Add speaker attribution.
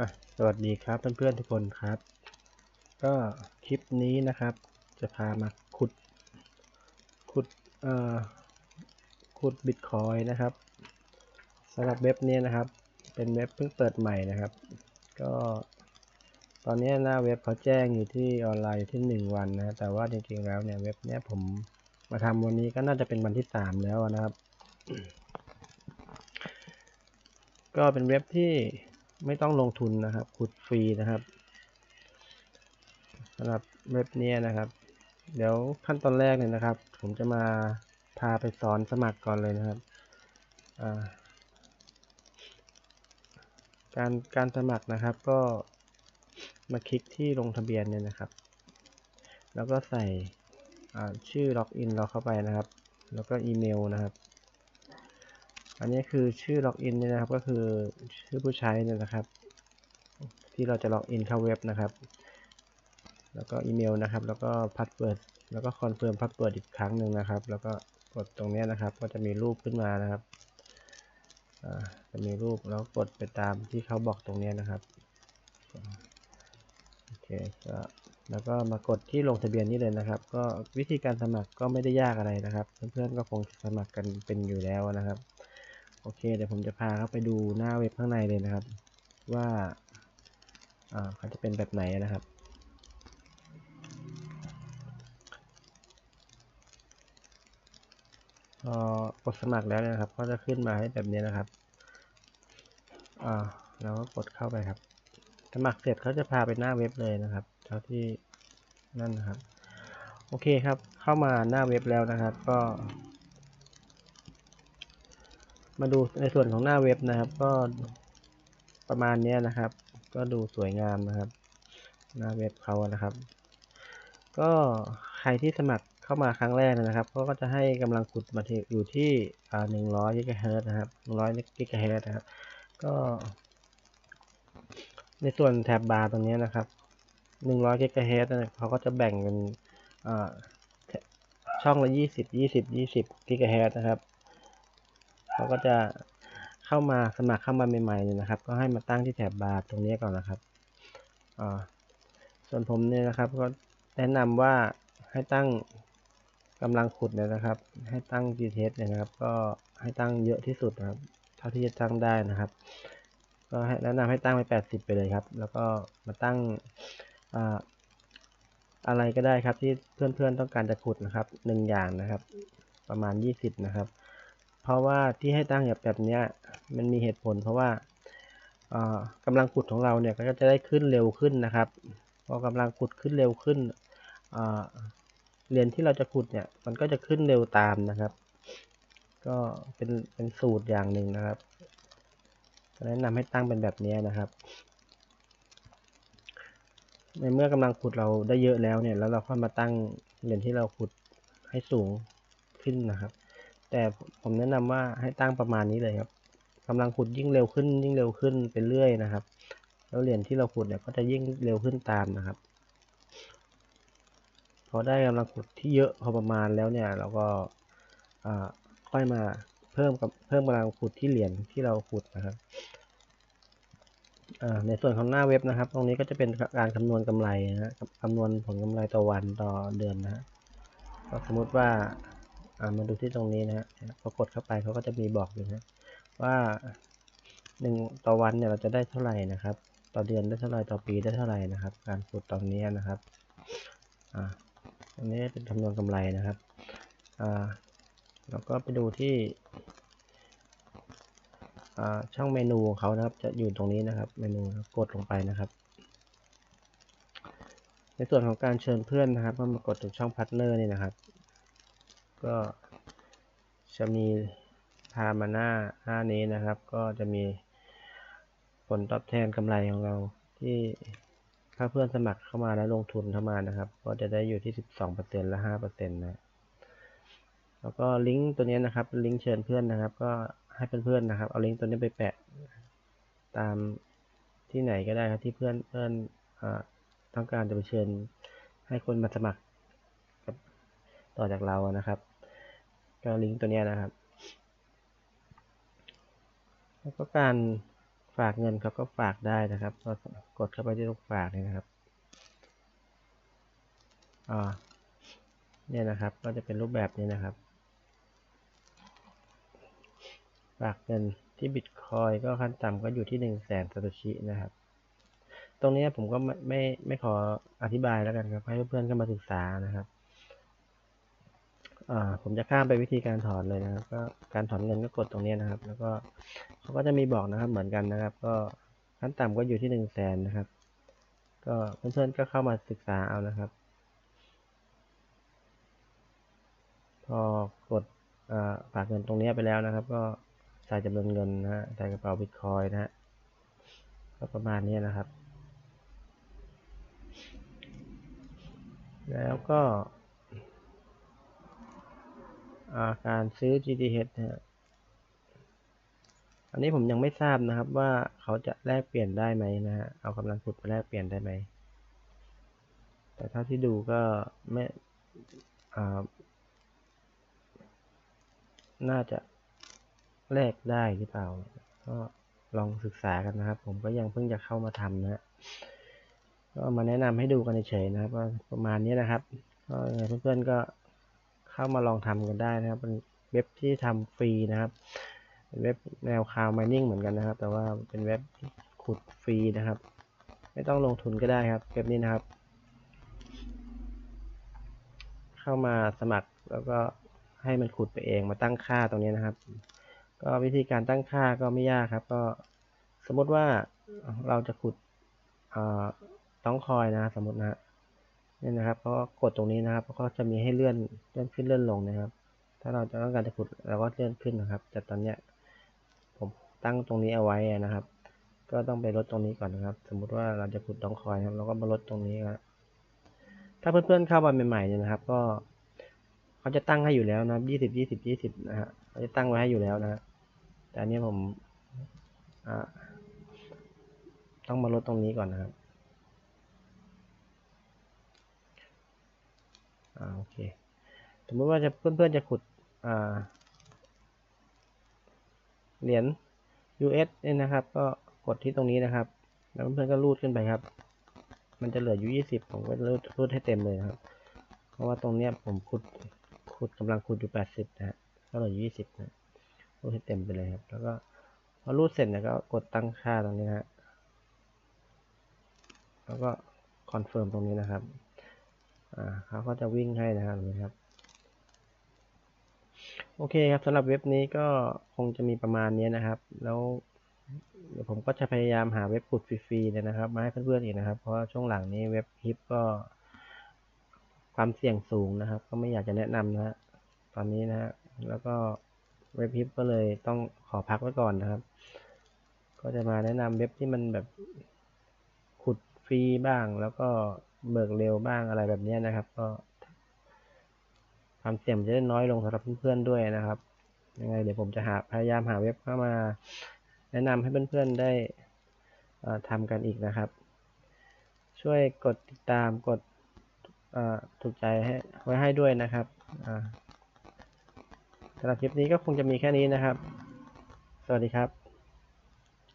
Speaker 1: อะสวัสดีครับเพื่อนๆทุกคนครับ ก็คลิปนี้นะครับ จะพามาขุด ขุดเอ่อขุดบิตคอยนะครับสำหรับเว็บนี้นะครับ เป็นเว็บเพิ่งเปิดใหม่นะครับ ก็ตอนนี้หน้าเว็บเขาแจ้งอยู่ที่ออนไลน์ที่หนึ่งวันนะแต่ว่าจริงๆแล้วเนี่ยเว็บเนี้ยผมมาทำวันนี้ก็น่าจะเป็นวันที่สามแล้วนะครับ ก็เป็นเว็บที่ ไม่ต้องลงทุนนะครับขุดฟรีนะครับสำหรับเว็บนี้นะครับ เดี๋ยวขั้นตอนแรกเลยนะครับ ผมจะมาพาไปสอนสมัครก่อนเลยนะครับการการสมัครนะครับก็มาคลิกที่ลงทะเบียนเนี่ยนะครับ แล้วก็ใส่ชื่อล็อกอินเราเข้าไปนะครับ แล้วก็อีเมลนะครับ อันนี้คือชื่อล็อกอินนี่นะครับ ก็คือชื่อผู้ใช้เนี่ยนะครับ ที่เราจะล็อกอินเข้าเว็บนะครับ แล้วก็อีเมลนะครับ แล้วก็พาสเวิร์ดแล้วก็คอนเฟิร์มพาสเวิร์ดอีกครั้งหนึ่งนะครับ แล้วก็กดตรงนี้นะครับ ก็จะมีรูปขึ้นมานะครับจะมีรูปแล้วกดไปตามที่เขาบอกตรงนี้นะครับโอเคก็แล้วก็มากดที่ลงทะเบียนนี่เลยนะครับ ก็วิธีการสมัครก็ไม่ได้ยากอะไรนะครับ เพื่อนๆก็คงสมัครกันเป็นอยู่แล้วนะครับ โอเคเดี๋ยวผมจะพาเข้าไปดูหน้าเว็บข้างในเลยนะครับว่าอ่าเขาจะเป็นแบบไหนนะครับ พอกดสมัครแล้วนะครับ ก็จะขึ้นมาให้แบบนี้นะครับอ่าแล้วก็กดเข้าไปครับ สมัครเสร็จเขาจะพาไปหน้าเว็บเลยนะครับเท่าที่นั่นนะครับ โอเคครับ เข้ามาหน้าเว็บแล้วนะครับ ก็ มาดูในส่วนของหน้าเว็บนะครับ ก็ประมาณนี้นะครับ ก็ดูสวยงามนะครับ หน้าเว็บเขานะครับ ก็ใครที่สมัครเข้ามาครั้งแรกนะครับก็จะให้กำลังขุดมาอยู่ที่หนึ่งร้อยกิกะเฮิรตนะครับหนึ่งร้อยกิกะเฮิรตนะครับ ก็ ในส่วนแถบบาร์ตรงนี้นะครับหนึ่งร้อยกิกะเฮิรตเขาก็จะแบ่งเป็นช่องละยี่สิบยี่สิบยี่สิบกิกะเฮิรตนะครับ เขาก็จะเข้ามาสมัครเข้ามาใหม่ๆเนี่ยนะครับ ก็ให้มาตั้งที่แถบบาร์ตรงนี้ก่อนนะครับอ่าส่วนผมเนี่ยนะครับก็แนะนำว่าให้ตั้งกำลังขุดเนี่ยนะครับ ให้ตั้ง GTS เนี่ยนะครับ ก็ให้ตั้งเยอะที่สุดนะครับ เท่าที่จะตั้งได้นะครับ ก็แนะนำให้ตั้งไป 80 ไปเลยครับ แล้วก็มาตั้งอะไรก็ได้ครับที่เพื่อนๆต้องการจะขุดนะครับหนึ่งอย่างนะครับ ประมาณ 20 นะครับ เพราะว่าที่ให้ตั้งแบบแบบนี้มันมีเหตุผลเพราะว่ากำลังขุดของเราเนี่ยก็จะได้ขึ้นเร็วขึ้นนะครับพอกำลังขุดขึ้นเร็วขึ้นเหรียญที่เราจะขุดเนี่ยมันก็จะขึ้นเร็วตามนะครับ ก็เป็นเป็นสูตรอย่างหนึ่งนะครับแนะนำให้ตั้งเป็นแบบนี้นะครับ ในเมื่อกำลังขุดเราได้เยอะแล้วเนี่ยแล้วเราค่อยมาตั้งเหรียญที่เราขุดให้สูงขึ้นนะครับ แต่ผมแนะนำว่าให้ตั้งประมาณนี้เลยครับกำลังขุดยิ่งเร็วขึ้น ยิ่งเร็วขึ้นไปเรื่อยนะครับ แล้วเหรียญที่เราขุดเนี่ยก็จะยิ่งเร็วขึ้นตามนะครับ พอได้กำลังขุดที่เยอะพอประมาณแล้วเนี่ยเราก็ค่อยมาเพิ่มกับเพิ่มกำลังขุดที่เหรียญที่เราขุดนะครับในส่วนของหน้าเว็บนะครับ ตรงนี้ก็จะเป็นการคำนวณกำไรนะคำนวณผลกำไรต่อวันต่อเดือนนะก็สมมติว่า มาดูที่ตรงนี้นะฮะพอกดเข้าไปเขาก็จะมีบอกอยู่นะว่าหนึ่งต่อวันเนี่ยเราจะได้เท่าไหร่นะครับ ต่อเดือนได้เท่าไหร่ต่อปีได้เท่าไหร่นะครับ การขุดตอนนี้นะครับอ่าอันนี้เป็นคำนวณกำไรนะครับอ่าแล้วก็ไปดูที่ช่องเมนูของเขานะครับ จะอยู่ตรงนี้นะครับ เมนูกดลงไปนะครับ ในส่วนของการเชิญเพื่อนนะครับมากดตรงช่องพาร์ทเนอร์นี่นะครับ ก็จะมีพามาหน้าหน้านี้นะครับ ก็จะมีผลตอบแทนกำไรของเราที่ถ้าเพื่อนสมัครเข้ามาแล้วลงทุนเข้ามานะครับ ก็จะได้อยู่ที่ 12%และ5%นะแล้วก็ลิงก์ตัวนี้นะครับลิงก์เชิญเพื่อนนะครับ ก็ให้เพื่อนๆนะครับ เอาลิงก์ตัวนี้ไปแปะตามที่ไหนก็ได้ครับที่เพื่อนเพื่อนต้องการจะไปเชิญให้คนมาสมัครต่อจากเรานะครับ ก็ลิงก์ตัวนี้นะครับ แล้วก็การฝากเงินเขาก็ฝากได้นะครับก็กดเข้าไปที่ลูกฝากเนี่ยนะครับอ่าเนี่ยนะครับ ก็จะเป็นรูปแบบนี้นะครับ ฝากเงินที่บิตคอยก็ขั้นต่ำก็อยู่ที่หนึ่งแสนซาโตชินะครับ ตรงนี้ผมก็ไม่ไม่ไม่ขออธิบายแล้วกันครับ ให้เพื่อนๆเข้ามาศึกษานะครับ ผมจะข้ามไปวิธีการถอนเลยนะครับ ก็การถอนเงินก็กดตรงนี้นะครับ แล้วก็เขาก็จะมีบอกนะครับเหมือนกันนะครับ ก็ขั้นต่ำก็อยู่ที่หนึ่งแสนนะครับ ก็เพื่อนๆก็เข้ามาศึกษาเอานะครับ พอกดอฝากเงินตรงนี้ไปแล้วนะครับ ก็ใส่จำนวนเงินนะฮะใส่กระเป๋าบิตคอยนะฮะก็ประมาณนี้นะครับ แล้วก็ การซื้อ GTH นะฮะอันนี้ผมยังไม่ทราบนะครับว่าเขาจะแลกเปลี่ยนได้ไหมนะฮะเอากำลังขุดไปแลกเปลี่ยนได้ไหม แต่เท่าที่ดูก็ไม่อ่าน่าจะแลกได้หรือเปล่า ก็ลองศึกษากันนะครับ ผมก็ยังเพิ่งจะเข้ามาทำนะ ก็มาแนะนำให้ดูกันเฉยๆนะครับ ประมาณนี้นะครับก็เพื่อนๆก็ เข้ามาลองทำกันได้นะครับเป็นเว็บที่ทำฟรีนะครับเป็นเว็บแนวคาวม i นิ่งเหมือนกันนะครับ แต่ว่าเป็นเว็บขุดฟรีนะครับ ไม่ต้องลงทุนก็ได้ครับเว็บนี้นะครับ เข้ามาสมัครแล้วก็ให้มันขุดไปเองมาตั้งค่าตรงนี้นะครับ ก็วิธีการตั้งค่าก็ไม่ยากครับ ก็สมมติว่าเราจะขุดต้องคอยนะสมมตินะ นี่นะครับก็กดตรงนี้นะครับก็จะมีให้เลื่อนเลื่อนขึ้นเลื่อนลงนะครับ ถ้าเราจะต้องการจะขุดเราก็เลื่อนขึ้นนะครับ แต่ตอนเนี้ยผมตั้งตรงนี้เอาไว้นะครับ ก็ต้องไปลดตรงนี้ก่อนนะครับ สมมุติว่าเราจะขุดต้องคอยครับเราก็มาลดตรงนี้ครับถ้าเพื่อนๆเข้ามาใหม่ๆเนี่ยนะครับ ก็เขาจะตั้งให้อยู่แล้วนะยี่สิบยี่สิบยี่สิบนะฮะเขาจะตั้งไว้ให้อยู่แล้วนะแต่อันนี้ผมอ่าต้องมาลดตรงนี้ก่อนนะครับ อ่าโอเค สมมติว่าจะเพื่อนๆจะขุดอ่าเหรียญ US เนี่ยนะครับ ก็กดที่ตรงนี้นะครับ แล้วเพื่อนๆก็รูดขึ้นไปครับ มันจะเหลืออยู่ยี่สิบผมก็รูดรูดให้เต็มเลยครับ เพราะว่าตรงเนี้ยผมขุดขุดกำลังขุดอยู่แปดสิบนะฮะก็เหลือยี่สิบนะรูดให้เต็มไปเลยครับ แล้วก็พอรูดเสร็จเนี่ยก็กดตั้งค่าตรงนี้นะฮะแล้วก็คอนเฟิร์มตรงนี้นะครับ เขาก็จะวิ่งให้นะครับครับ โอเคครับสำหรับเว็บนี้ก็คงจะมีประมาณนี้นะครับ แล้วเดี๋ยวผมก็จะพยายามหาเว็บขุดฟรีๆเนี่ยนะครับ มาให้เพื่อนๆอีกนะครับ เพราะช่วงหลังนี้เว็บฮิปก็ความเสี่ยงสูงนะครับ ก็ไม่อยากจะแนะนำนะฮะตอนนี้นะฮะแล้วก็เว็บฮิปก็เลยต้องขอพักไว้ก่อนนะครับ ก็จะมาแนะนำเว็บที่มันแบบขุดฟรีบ้างแล้วก็ เบิกเร็วบ้างอะไรแบบนี้นะครับ ก็ความเสี่ยงจะได้น้อยลงสำหรับเพื่อนๆด้วยนะครับ ยังไงเดี๋ยวผมจะหาพยายามหาเว็บเข้ามา แนะนำให้เพื่อนๆได้ทำกันอีกนะครับ ช่วยกดติดตามกดถูกใจให้ไว้ให้ด้วยนะครับสำหรับคลิปนี้ก็คงจะมีแค่นี้นะครับ สวัสดีครับ